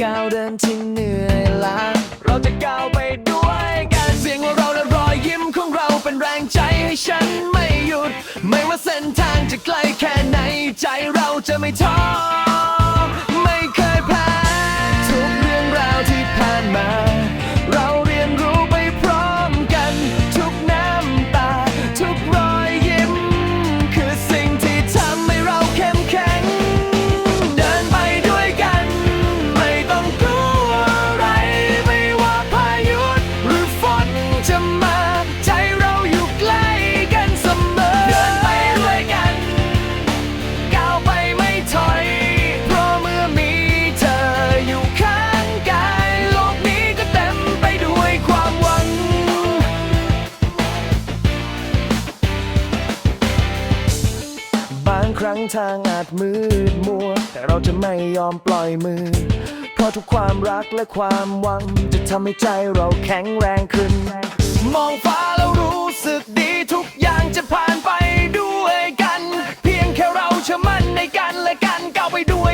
ก้าวเดินที่เหนื่อยล้าเราจะก้าวไปด้วยกันเสียงของเราและรอยยิ้มของเราเป็นแรงใจให้ฉันไม่หยุด ไม่ว่าเส้นทางจะไกลแค่ไหนใจเราจะไม่ท้อ ครั้งทางอาจมืดมัว แต่เราจะไม่ยอมปล่อยมือ เพราะทุกความรักและความหวัง จะทำให้ใจเราแข็งแรงขึ้น มองฟ้าแล้วรู้สึกดีทุกอย่างจะผ่านไปด้วยกัน เพียงแค่เราเชื่อมั่นในกันและกันก้าวไปด้วย